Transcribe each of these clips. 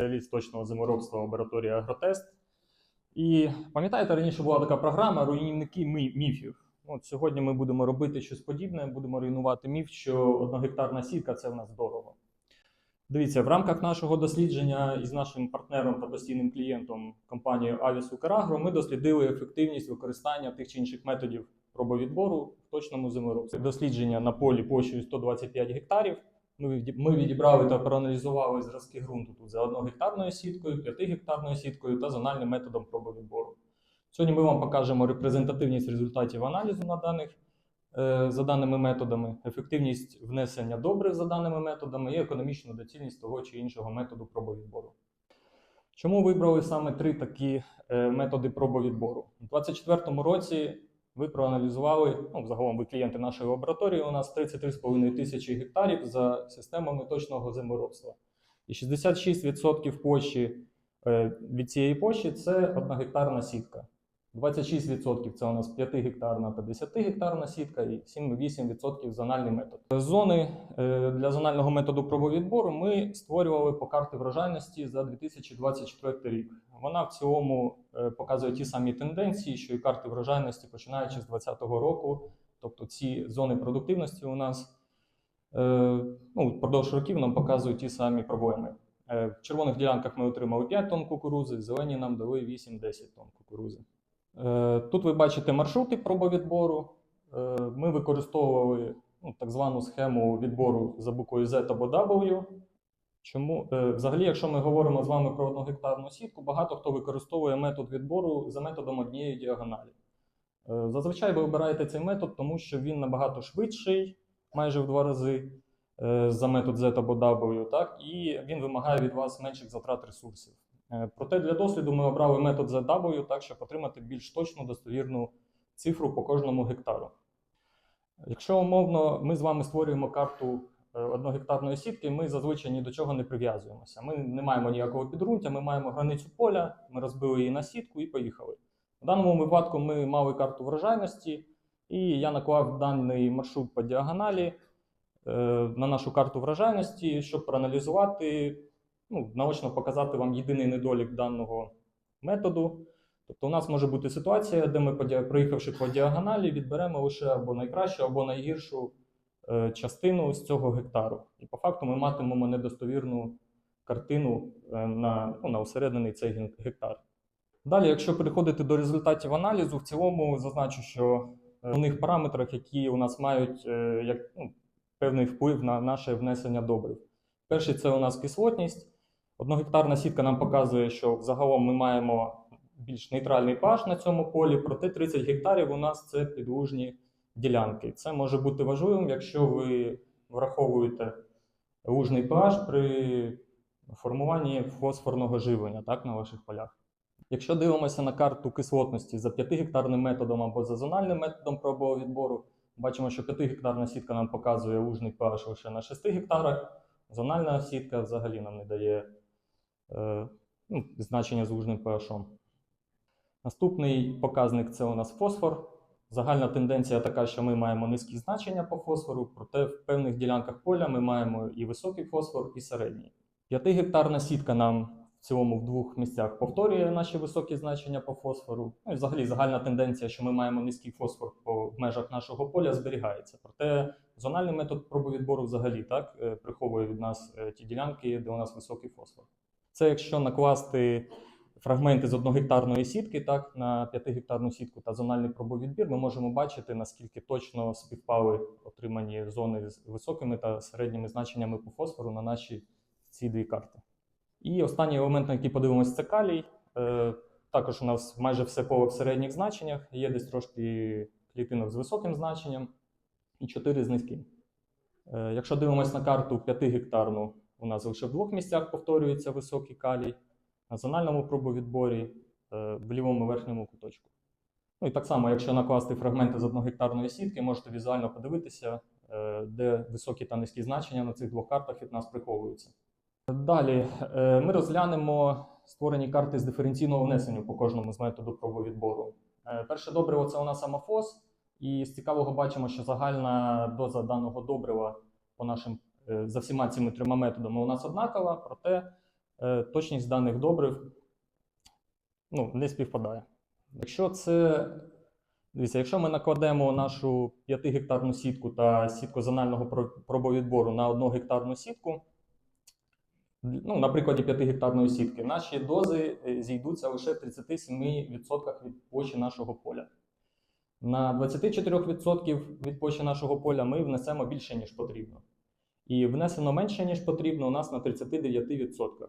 спеціаліст точного зиморобства лабораторії Агротест. І пам'ятаєте, раніше була така програма руйнівники міфів. От сьогодні ми будемо робити щось подібне, будемо руйнувати міф, що одногектарна сітка це в нас дорого. Дивіться, в рамках нашого дослідження із нашим партнером та постійним клієнтом компанією Avis Украгро ми дослідили ефективність використання тих чи інших методів пробовідбору в точному зиморобстві. Дослідження на полі площею 125 гектарів. Ми відібрали та проаналізували зразки ґрунту тут за 1 гектарною сіткою, 5 гектарною сіткою та зональним методом пробовідбору. Сьогодні ми вам покажемо репрезентативність результатів аналізу на даних, е, за даними методами, ефективність внесення добрив за даними методами і економічну доцільність того чи іншого методу пробовідбору. Чому вибрали саме три такі е, методи пробовідбору? У 2024 році ви проаналізували, ну, загалом ви клієнти нашої лабораторії, у нас 33,5 тисячі гектарів за системами точного зиморобства. І 66% площі е, від цієї площі це одногектарна сітка. 26% це у нас 5-гектарна та 10-гектарна сітка, і 7-8% зональний метод. Зони е, для зонального методу пробовідбору ми створювали по карті врожайності за 2024 рік. Вона в цілому е, показує ті самі тенденції, що і карти врожайності, починаючи з 2020 року. Тобто ці зони продуктивності у нас е, ну, впродовж років нам показують ті самі проблеми. В червоних ділянках ми отримали 5 тонн кукурузи, в зелені нам дали 8-10 тонн кукурузи. Е, Тут ви бачите маршрути пробовідбору. Е, Ми використовували ну, так звану схему відбору за буквою Z або W. Чому? Е, Взагалі, якщо ми говоримо з вами про одногектарну сітку, багато хто використовує метод відбору за методом однієї діагоналі. Зазвичай ви обираєте цей метод, тому що він набагато швидший, майже в два рази за метод Z або W, так? і він вимагає від вас менших затрат ресурсів. Е, Проте для досліду ми обрали метод ZW, так, щоб отримати більш точну достовірну цифру по кожному гектару. Якщо умовно ми з вами створюємо карту е, одногектарної сітки, ми зазвичай ні до чого не прив'язуємося. Ми не маємо ніякого підґрунтя, ми маємо границю поля, ми розбили її на сітку і поїхали. В даному випадку ми мали карту врожайності, і я наклав даний маршрут по діагоналі е, на нашу карту врожайності, щоб проаналізувати, ну, наочно показати вам єдиний недолік даного методу. Тобто, у нас може бути ситуація, де ми, проїхавши по діагоналі, відберемо лише або найкращу, або найгіршу е, частину з цього гектару. І по факту ми матимемо недостовірну картину е, на, ну, на усереднений цей гектар. Далі, якщо переходити до результатів аналізу, в цілому зазначу, що е, в основних параметрах, які у нас мають е, як, ну, певний вплив на наше внесення добрив. Перший це у нас кислотність. Одногектарна сітка нам показує, що загалом ми маємо більш нейтральний pH на цьому полі, проте 30 гектарів у нас це підлужні ділянки. Це може бути важливим, якщо ви враховуєте лужний pH при формуванні фосфорного живлення так, на ваших полях. Якщо дивимося на карту кислотності за 5-гектарним методом або за зональним методом пробового відбору, бачимо, що 5-гектарна сітка нам показує лужний pH лише на 6 гектарах, зональна сітка взагалі нам не дає ну, значення з лужним pH. Наступний показник це у нас фосфор. Загальна тенденція така, що ми маємо низькі значення по фосфору, проте в певних ділянках поля ми маємо і високий фосфор, і середній. 5-гектарна сітка нам в цілому в двох місцях повторює наші високі значення по фосфору. Ну і взагалі загальна тенденція, що ми маємо низький фосфор по в межах нашого поля, зберігається. Проте зональний метод пробовідбору взагалі так е, приховує від нас е, ті ділянки, де у нас високий фосфор. Це якщо накласти фрагменти з одногектарної сітки, так, на 5-гектарну сітку та зональний пробовідбір, ми можемо бачити, наскільки точно співпали отримані зони з високими та середніми значеннями по фосфору на наші ці дві карти. І останній елемент, на який подивимося, це калій. Е, також у нас майже все поле в середніх значеннях, є десь трошки клітинок з високим значенням і 4 з низьким. Е, якщо дивимося на карту 5-гектарну, у нас лише в двох місцях повторюється високий калій на зональному пробовідборі е, в лівому верхньому куточку. Ну і так само, якщо накласти фрагменти з одногектарної сітки, можете візуально подивитися, е, де високі та низькі значення на цих двох картах від нас приховуються. Далі е, ми розглянемо створені карти з диференційного внесення по кожному з методу пробовідбору. Перше добриво це у нас амофос, і з цікавого бачимо, що загальна доза даного добрива по нашим за всіма цими трьома методами у нас однакова, проте е, точність даних добрив ну, не співпадає. Якщо це Дивіться, якщо ми накладемо нашу 5-гектарну сітку та сітку зонального пробовідбору на 1 гектарну сітку, ну, на прикладі 5-гектарної сітки, наші дози е, зійдуться лише в 37% від площі нашого поля. На 24% від площі нашого поля ми внесемо більше, ніж потрібно. І внесено менше, ніж потрібно, у нас на 39%.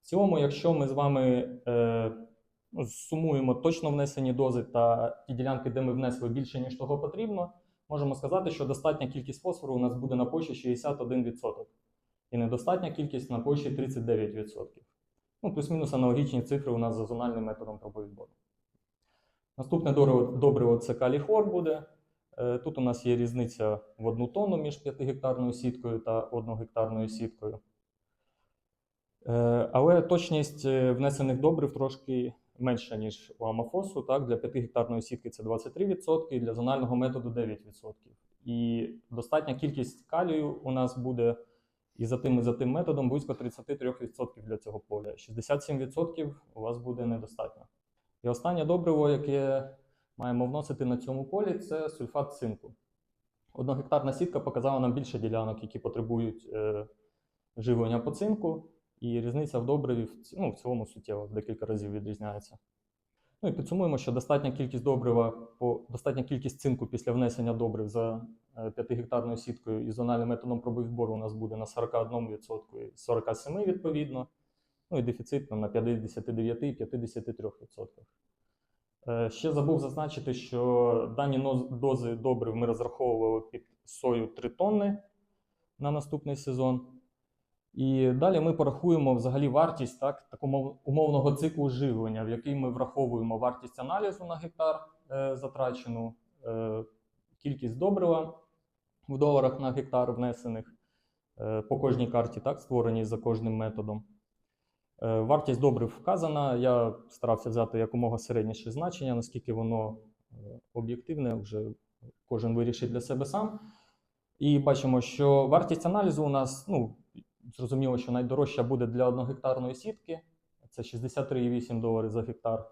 В цілому, якщо ми з вами е, сумуємо точно внесені дози та ті ділянки, де ми внесли більше, ніж того потрібно, можемо сказати, що достатня кількість фосфору у нас буде на площі 61%. І недостатня кількість на площі 39%. Ну, плюс-мінус аналогічні цифри у нас за зональним методом пробовідбору. Наступне добриво, це калій-хлор буде. Е, Тут у нас є різниця в одну тонну між 5-гектарною сіткою та 1-гектарною сіткою. Е, Але точність е, внесених добрив трошки менша, ніж у амофосу. Так? Для 5-гектарної сітки це 23%, для зонального методу 9%. І достатня кількість калію у нас буде і за тим, і за тим методом близько 33% для цього поля. 67% у вас буде недостатньо. І останнє добриво, яке маємо вносити на цьому полі, це сульфат цинку. Одногектарна сітка показала нам більше ділянок, які потребують е, живлення по цинку, і різниця в добриві ну, в цілому суттєво в декілька разів відрізняється. Ну і підсумуємо, що достатня кількість добрива по достатня кількість цинку після внесення добрив за 5-гектарною сіткою і зональним методом пробовідбору у нас буде на 41% і 47% відповідно. Ну і дефіцит на 59 і 53%. Е, Ще забув зазначити, що дані дози добрив ми розраховували під сою 3 тонни на наступний сезон. І далі ми порахуємо взагалі вартість так, такого умовного циклу живлення, в який ми враховуємо вартість аналізу на гектар е, затрачену, е, кількість добрива в доларах на гектар внесених е, по кожній карті, так, створеній за кожним методом. Е, Вартість добрив вказана. Я старався взяти якомога середніше значення, наскільки воно е, об'єктивне, вже кожен вирішить для себе сам. І бачимо, що вартість аналізу у нас, ну, зрозуміло, що найдорожча буде для одногектарної сітки. Це 63,8 доларів за гектар.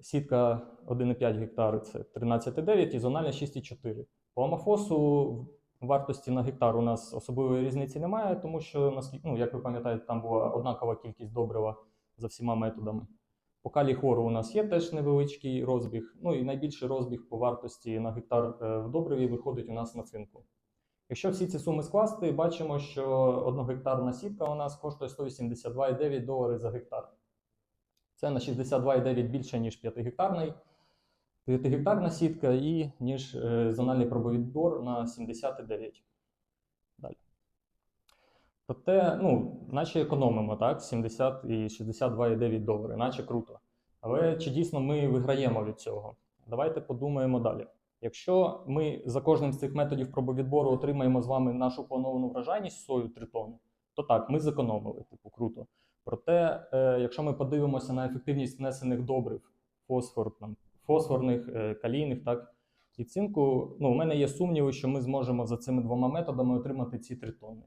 Сітка 1,5 гектар це 13,9 і зональна 6,4. По амофосу вартості на гектар у нас особливої різниці немає, тому що, наскільки, ну, як ви пам'ятаєте, там була однакова кількість добрива за всіма методами. По калій хлору у нас є теж невеличкий розбіг. Ну і найбільший розбіг по вартості на гектар е, в добриві виходить у нас на цинку. Якщо всі ці суми скласти, бачимо, що одногектарна сітка у нас коштує 182,9 доларів за гектар. Це на 62,9 більше, ніж 5-гектарний. 5-гектарна сітка і ніж е, зональний пробовідбор на 79. Далі. Проте, ну, наче економимо, так? 70 і 62,9 долари, наче круто. Але чи дійсно ми виграємо від цього? Давайте подумаємо далі. Якщо ми за кожним з цих методів пробовідбору отримаємо з вами нашу плановану врожайність сою 3 тонни, то так, ми зекономили, типу, круто. Проте, е, якщо ми подивимося на ефективність внесених добрив, фосфор, там, фосфорних, е, калійних, так, і цинку, ну, у мене є сумніви, що ми зможемо за цими двома методами отримати ці 3 тонни.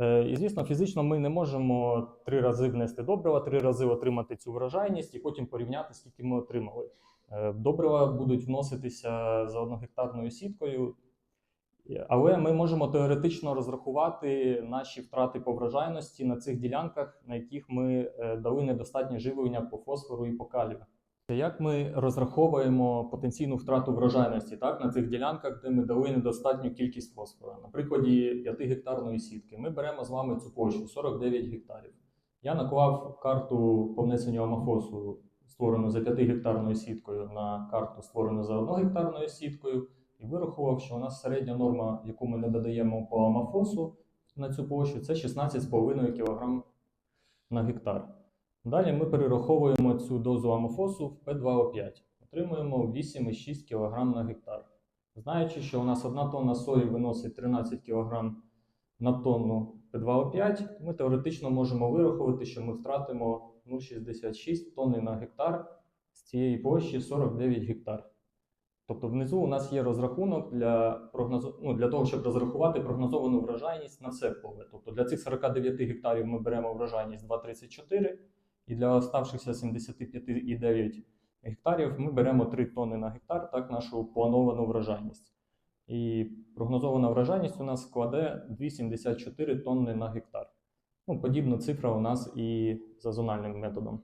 Е, І, звісно, фізично ми не можемо три рази внести добрива, три рази отримати цю врожайність і потім порівняти, скільки ми отримали. Е, Добрива будуть вноситися за одногектарною сіткою, але ми можемо теоретично розрахувати наші втрати по врожайності на цих ділянках, на яких ми дали недостатнє живлення по фосфору і по калію. Як ми розраховуємо потенційну втрату врожайності так, на цих ділянках, де ми дали недостатню кількість фосфора? На прикладі 5-гектарної сітки ми беремо з вами цю площу 49 гектарів. Я наклав карту по внесенню амофосу, створену за 5-гектарною сіткою, на карту, створену за 1-гектарною сіткою, і вирахував, що у нас середня норма, яку ми не додаємо по амофосу на цю площу, це 16,5 кг на гектар. Далі ми перераховуємо цю дозу амофосу в П2О5. Отримуємо 8,6 кг на гектар. Знаючи, що у нас одна тонна сої виносить 13 кг на тонну П2О5, ми теоретично можемо вирахувати, що ми втратимо 0,66 тонни на гектар з цієї площі 49 гектар. Тобто внизу у нас є розрахунок для прогнозу... ну, для того, щоб розрахувати прогнозовану врожайність на все поле. Тобто для цих 49 гектарів ми беремо врожайність 2,34, і для оставшихся 75,9 гектарів ми беремо 3 тонни на гектар, так, нашу плановану врожайність. І прогнозована врожайність у нас складе 2,74 тонни на гектар. Ну, подібна цифра у нас і за зональним методом.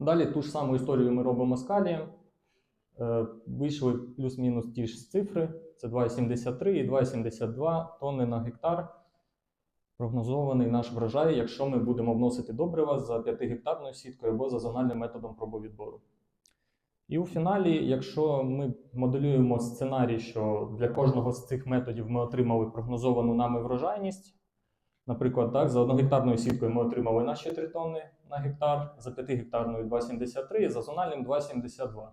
Далі ту ж саму історію ми робимо з калієм. Е, Вийшли плюс-мінус ті ж цифри: це 2,73 і 2,72 тонни на гектар. Прогнозований наш врожай, якщо ми будемо вносити добрива за 5-гектарною сіткою або за зональним методом пробовідбору. І у фіналі, якщо ми моделюємо сценарій, що для кожного з цих методів ми отримали прогнозовану нами врожайність, наприклад, так, за 1-гектарною сіткою ми отримали наші 3 тонни на гектар, за 5-гектарною 2,73, за зональним 2,72.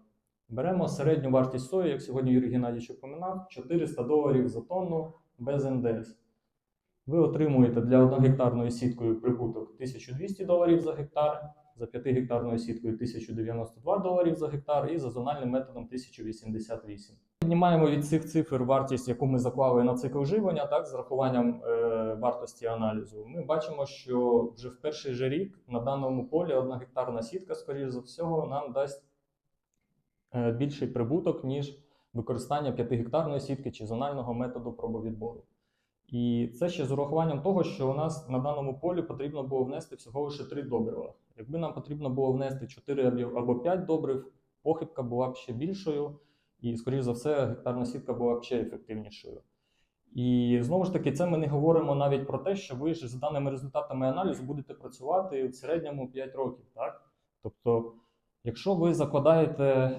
Беремо середню вартість сої, як сьогодні Юрій Геннадійович упоминав, 400 доларів за тонну без НДС. Ви отримуєте для 1-гектарної сіткою прибуток 1200 доларів за гектар, за 5-гектарною сіткою 1092 доларів за гектар і за зональним методом 1088. Піднімаємо від цих цифр вартість, яку ми заклали на цикл живлення, так, з рахуванням е, вартості аналізу. Ми бачимо, що вже в перший же рік на даному полі 1-гектарна сітка, скоріш за всього, нам дасть е, більший прибуток, ніж використання 5-гектарної сітки чи зонального методу пробовідбору. І це ще з урахуванням того, що у нас на даному полі потрібно було внести всього лише 3 добрива. Якби нам потрібно було внести 4 або- або 5 добрив, похибка була б ще більшою, і, скоріш за все, гектарна сітка була б ще ефективнішою. І знову ж таки, це ми не говоримо навіть про те, що ви ж з даними результатами аналізу будете працювати в середньому 5 років. Так? Тобто, якщо ви закладаєте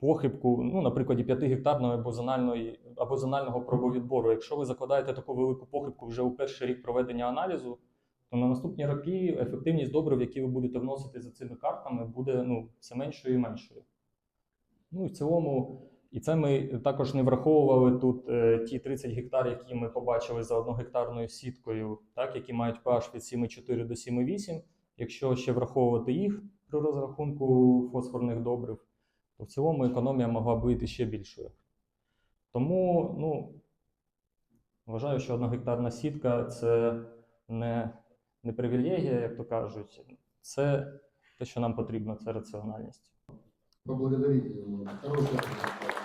похибку, ну, на прикладі 5-гектарної або зональної або зонального пробовідбору, якщо ви закладаєте таку велику похибку вже у перший рік проведення аналізу, то на наступні роки ефективність добрив, які ви будете вносити за цими картами, буде ну, все меншою і меншою. Ну і в цілому, і це ми також не враховували тут е, ті 30 гектар, які ми побачили за одногектарною сіткою, так, які мають pH від 7,4 до 7,8. Якщо ще враховувати їх при розрахунку фосфорних добрив, то в цілому економія могла б бути ще більшою. Тому ну, вважаю, що одногектарна сітка це не, не привілегія, як то кажуть, це те, що нам потрібно, це раціональність. презентация.